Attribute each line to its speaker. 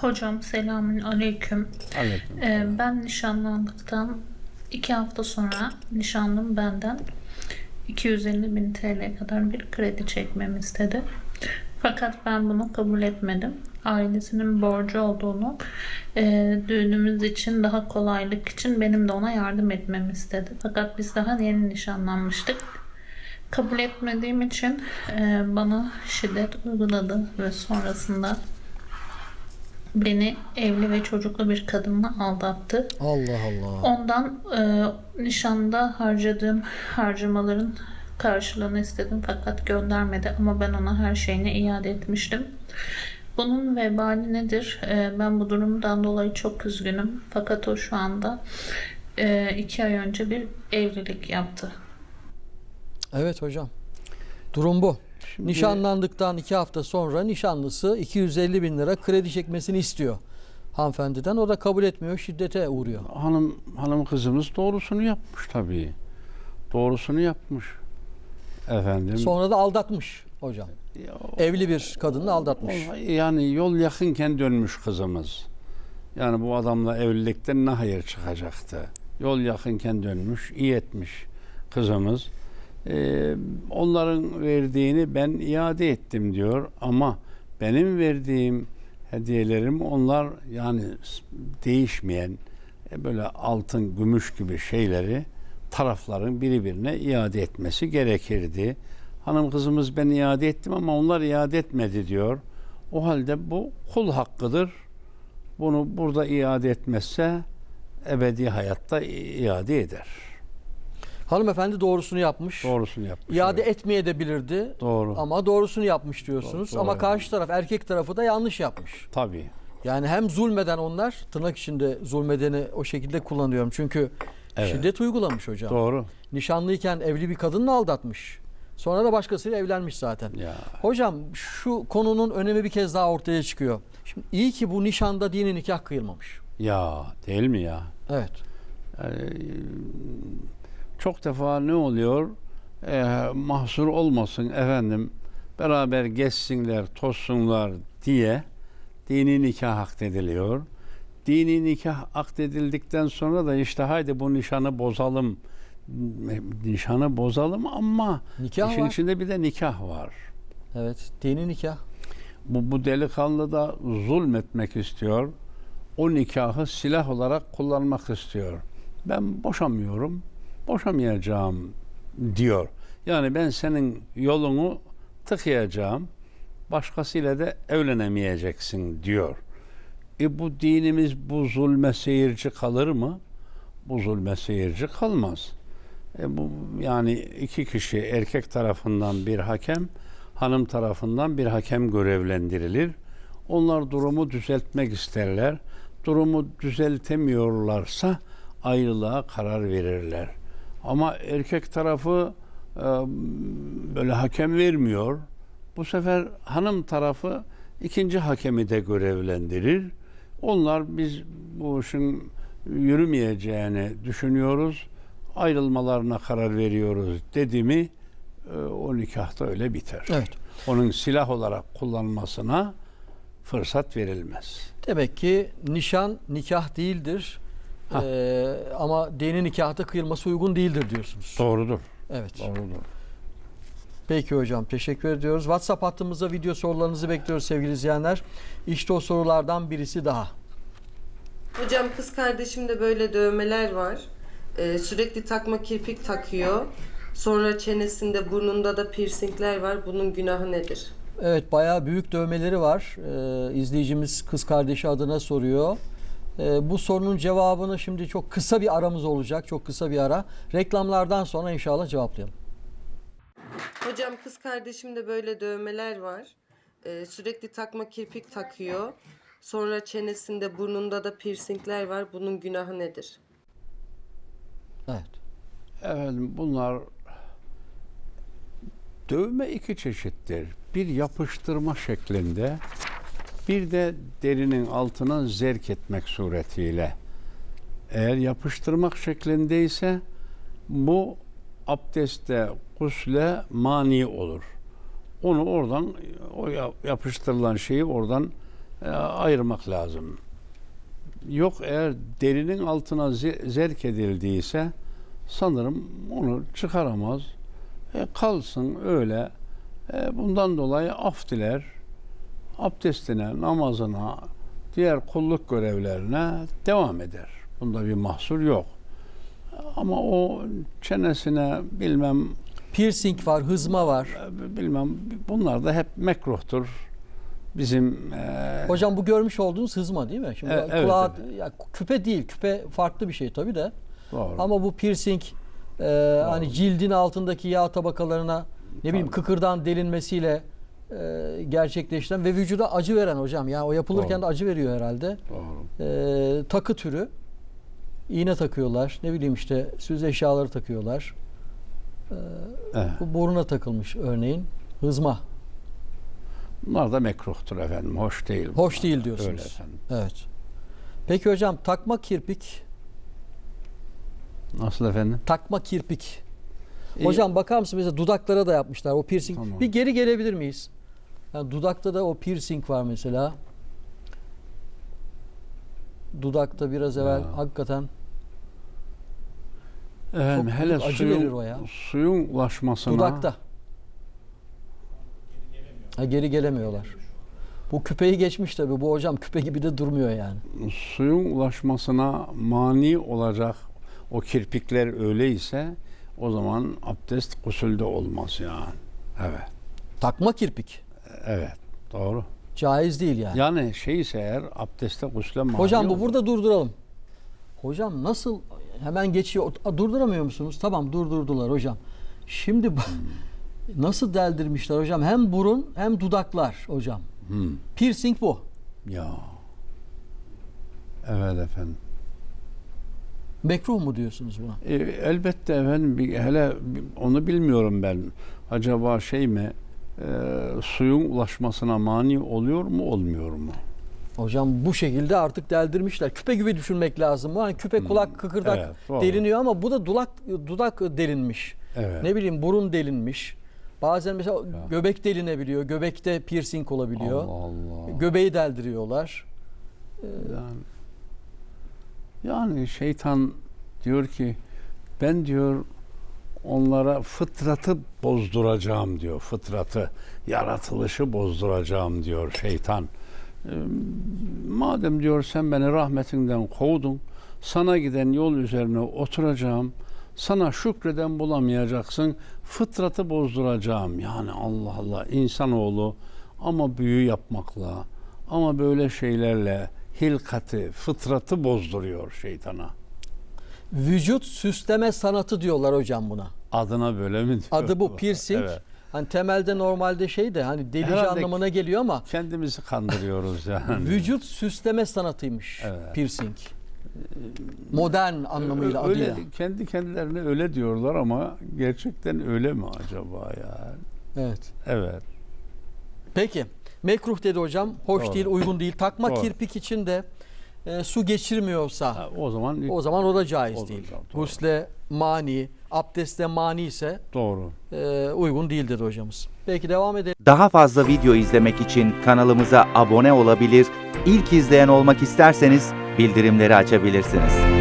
Speaker 1: Hocam selamün aleyküm.
Speaker 2: Aleyküm.
Speaker 1: Ee, ben nişanlandıktan iki hafta sonra nişanlım benden 250 bin TL kadar bir kredi çekmemi istedi. Fakat ben bunu kabul etmedim. Ailesinin borcu olduğunu, e, düğünümüz için daha kolaylık için benim de ona yardım etmemi istedi. Fakat biz daha yeni nişanlanmıştık. Kabul etmediğim için e, bana şiddet uyguladı ve sonrasında beni evli ve çocuklu bir kadınla aldattı.
Speaker 3: Allah Allah.
Speaker 1: Ondan e, nişanda harcadığım harcamaların karşılığını istedim fakat göndermedi ama ben ona her şeyini iade etmiştim. Bunun vebali nedir? E, ben bu durumdan dolayı çok üzgünüm. Fakat o şu anda e, iki ay önce bir evlilik yaptı.
Speaker 3: Evet hocam. Durum bu.
Speaker 2: Şimdi-
Speaker 3: Nişanlandıktan iki hafta sonra nişanlısı 250 bin lira kredi çekmesini istiyor hanımefendiden. O da kabul etmiyor, şiddete uğruyor.
Speaker 2: Hanım hanım kızımız doğrusunu yapmış tabii. Doğrusunu yapmış. Efendim.
Speaker 3: Sonra da aldatmış hocam.
Speaker 2: Ya,
Speaker 3: Evli bir kadınla aldatmış.
Speaker 2: Yani yol yakınken dönmüş kızımız. Yani bu adamla evlilikten ne hayır çıkacaktı? Yol yakınken dönmüş, iyi etmiş kızımız. Ee, onların verdiğini ben iade ettim diyor ama benim verdiğim hediyelerim onlar yani değişmeyen e, böyle altın, gümüş gibi şeyleri tarafların birbirine iade etmesi gerekirdi. Hanım kızımız ben iade ettim ama onlar iade etmedi diyor. O halde bu kul hakkıdır. Bunu burada iade etmezse ebedi hayatta iade eder.
Speaker 3: Hanımefendi doğrusunu yapmış.
Speaker 2: Doğrusunu yapmış.
Speaker 3: İade
Speaker 2: evet.
Speaker 3: etmeye de bilirdi.
Speaker 2: Doğru.
Speaker 3: Ama doğrusunu yapmış diyorsunuz.
Speaker 2: Doğru,
Speaker 3: Ama
Speaker 2: doğru.
Speaker 3: karşı taraf erkek tarafı da yanlış yapmış.
Speaker 2: Tabii.
Speaker 3: Yani hem zulmeden onlar tırnak içinde zulmedeni o şekilde kullanıyorum. Çünkü
Speaker 2: Evet.
Speaker 3: şiddet uygulamış hocam.
Speaker 2: Doğru.
Speaker 3: Nişanlıyken evli bir kadınla aldatmış. Sonra da başkasıyla evlenmiş zaten.
Speaker 2: Ya
Speaker 3: Hocam şu konunun önemi bir kez daha ortaya çıkıyor. Şimdi iyi ki bu nişanda dini nikah kıyılmamış.
Speaker 2: ya değil mi ya?
Speaker 3: Evet.
Speaker 2: Yani, çok defa ne oluyor? Ee, mahsur olmasın efendim. Beraber geçsinler, tozsunlar diye dini nikah akdediliyor. Dini nikah akdedildikten sonra da işte haydi bu nişanı bozalım. Nişanı bozalım ama
Speaker 3: Nikah
Speaker 2: işin
Speaker 3: var.
Speaker 2: içinde bir de nikah var.
Speaker 3: Evet. Dini nikah.
Speaker 2: Bu, bu delikanlı da zulmetmek istiyor. O nikahı silah olarak kullanmak istiyor. Ben boşamıyorum, boşamayacağım diyor. Yani ben senin yolunu tıkayacağım, başkasıyla da evlenemeyeceksin diyor. E bu dinimiz bu zulme seyirci kalır mı? Bu zulme seyirci kalmaz. E bu yani iki kişi erkek tarafından bir hakem, hanım tarafından bir hakem görevlendirilir. Onlar durumu düzeltmek isterler. Durumu düzeltemiyorlarsa ayrılığa karar verirler. Ama erkek tarafı e, böyle hakem vermiyor. Bu sefer hanım tarafı ikinci hakemi de görevlendirir. Onlar biz bu işin yürümeyeceğini düşünüyoruz. Ayrılmalarına karar veriyoruz dedi mi e, o nikah da öyle biter.
Speaker 3: Evet.
Speaker 2: Onun silah olarak kullanmasına fırsat verilmez.
Speaker 3: Demek ki nişan nikah değildir. Ee, ama dini nikahta kıyılması uygun değildir diyorsunuz.
Speaker 2: Doğrudur.
Speaker 3: Evet.
Speaker 2: Doğrudur.
Speaker 3: Peki hocam teşekkür ediyoruz. WhatsApp hattımızda video sorularınızı bekliyoruz sevgili izleyenler. İşte o sorulardan birisi daha.
Speaker 4: Hocam kız kardeşimde böyle dövmeler var. Ee, sürekli takma kirpik takıyor. Sonra çenesinde, burnunda da piercingler var. Bunun günahı nedir?
Speaker 3: Evet bayağı büyük dövmeleri var. Ee, izleyicimiz kız kardeşi adına soruyor. Ee, bu sorunun cevabını şimdi çok kısa bir aramız olacak. Çok kısa bir ara. Reklamlardan sonra inşallah cevaplayalım.
Speaker 4: Hocam kız kardeşimde böyle dövmeler var. Ee, sürekli takma kirpik takıyor. Sonra çenesinde, burnunda da piercingler var. Bunun günahı nedir?
Speaker 3: Evet.
Speaker 2: Efendim bunlar dövme iki çeşittir. Bir yapıştırma şeklinde bir de derinin altına zerk etmek suretiyle. Eğer yapıştırmak şeklindeyse bu abdeste, gusle mani olur. Onu oradan o ya- yapıştırılan şeyi oradan e, ayırmak lazım. Yok eğer derinin altına ze- zerk edildiyse sanırım onu çıkaramaz. E, kalsın öyle. E, bundan dolayı af diler. Abdestine, namazına, diğer kulluk görevlerine devam eder. Bunda bir mahsur yok. Ama o çenesine bilmem
Speaker 3: Piercing var, hızma var.
Speaker 2: e, bilmem bunlar da hep mekruhtur. Bizim e,
Speaker 3: Hocam bu görmüş olduğunuz hızma değil mi? Şimdi
Speaker 2: Evet, evet,
Speaker 3: kulağa, ya küpe değil. Küpe farklı bir şey tabii de.
Speaker 2: doğru.
Speaker 3: Ama bu piercing e, hani cildin altındaki yağ tabakalarına ne bileyim kıkırdan delinmesiyle e, gerçekleştiren ve vücuda acı veren hocam. Ya o yapılırken
Speaker 2: Doğru.
Speaker 3: de acı veriyor herhalde.
Speaker 2: doğru.
Speaker 3: E, takı türü iğne takıyorlar. Ne bileyim işte süs eşyaları takıyorlar.
Speaker 2: Evet.
Speaker 3: Bu boruna takılmış örneğin. Hızma.
Speaker 2: Bunlar da mekruhtur efendim. Hoş değil.
Speaker 3: Hoş
Speaker 2: bunlar.
Speaker 3: değil diyorsunuz.
Speaker 2: Öyle efendim.
Speaker 3: Evet. Peki hocam takma kirpik,
Speaker 2: Nasıl efendim?
Speaker 3: takma kirpik. Hocam bakar mısın mesela dudaklara da yapmışlar o piercing.
Speaker 2: Tamam.
Speaker 3: Bir geri gelebilir miyiz? Yani dudakta da o piercing var mesela. Dudakta biraz evvel
Speaker 2: Ya.
Speaker 3: hakikaten
Speaker 2: Efendim,
Speaker 3: Çok
Speaker 2: hele
Speaker 3: acı
Speaker 2: suyun,
Speaker 3: verir o ya.
Speaker 2: suyun ulaşmasına
Speaker 3: dudakta. Ha, geri gelemiyorlar. Bu küpeyi geçmiş tabii. Bu hocam küpe gibi de durmuyor yani.
Speaker 2: suyun ulaşmasına mani olacak o kirpikler öyleyse o zaman abdest gusülde olmaz yani. Evet.
Speaker 3: Takma kirpik.
Speaker 2: Evet. Doğru.
Speaker 3: Caiz değil yani.
Speaker 2: Yani şeyse eğer abdeste gusle mani
Speaker 3: Hocam bu
Speaker 2: olur.
Speaker 3: burada durduralım. Hocam nasıl hemen geçiyor? Durduramıyor musunuz? Tamam durdurdular hocam. Şimdi bu- nasıl deldirmişler hocam? Hem burun hem dudaklar hocam.
Speaker 2: Hmm.
Speaker 3: Piercing bu.
Speaker 2: Ya. Evet efendim.
Speaker 3: Mekruh mu diyorsunuz buna?
Speaker 2: E, elbette efendim bir, hele bir- onu bilmiyorum ben. Acaba şey mi e, suyun ulaşmasına mani oluyor mu olmuyor mu?
Speaker 3: Hocam bu şekilde artık deldirmişler. Küpe gibi düşünmek lazım. Bu hani küpe kulak kıkırdak
Speaker 2: Hmm. Evet, doğru.
Speaker 3: deliniyor ama bu da dudak dudak delinmiş.
Speaker 2: Evet.
Speaker 3: Ne bileyim burun delinmiş. Bazen mesela göbek delinebiliyor. Göbekte piercing olabiliyor.
Speaker 2: Allah Allah.
Speaker 3: Göbeği deldiriyorlar.
Speaker 2: Yani, yani şeytan diyor ki ben diyor onlara fıtratı bozduracağım diyor. Fıtratı, yaratılışı bozduracağım diyor şeytan. Ee, madem diyor sen beni rahmetinden kovdun, sana giden yol üzerine oturacağım. Sana şükreden bulamayacaksın. Fıtratı bozduracağım. Yani Allah Allah insanoğlu ama büyü yapmakla ama böyle şeylerle hilkati, fıtratı bozduruyor şeytana.
Speaker 3: Vücut süsleme sanatı diyorlar hocam buna.
Speaker 2: Adına böyle mi diyor?
Speaker 3: Adı bu piercing.
Speaker 2: Evet.
Speaker 3: Hani temelde normalde şey de hani delici
Speaker 2: Herhalde-
Speaker 3: anlamına geliyor ama
Speaker 2: Kendimizi kandırıyoruz yani.
Speaker 3: vücut süsleme sanatıymış
Speaker 2: Evet.
Speaker 3: piercing. Modern anlamıyla
Speaker 2: öyle,
Speaker 3: adıyla.
Speaker 2: kendi kendilerine öyle diyorlar ama gerçekten öyle mi acaba ya?
Speaker 3: Evet.
Speaker 2: Evet.
Speaker 3: Peki. Mekruh dedi hocam. Hoş
Speaker 2: Doğru.
Speaker 3: değil, uygun değil. Takma
Speaker 2: Doğru.
Speaker 3: kirpik için de e, su geçirmiyorsa
Speaker 2: Ha, o zaman
Speaker 3: o zaman o da caiz
Speaker 2: O da
Speaker 3: değil.
Speaker 2: doğru.
Speaker 3: Husle mani, abdestte mani ise
Speaker 2: doğru.
Speaker 3: e, uygun değil dedi hocamız. Peki devam edelim.
Speaker 5: Daha fazla video izlemek için kanalımıza abone olabilir, ilk izleyen olmak isterseniz bildirimleri açabilirsiniz.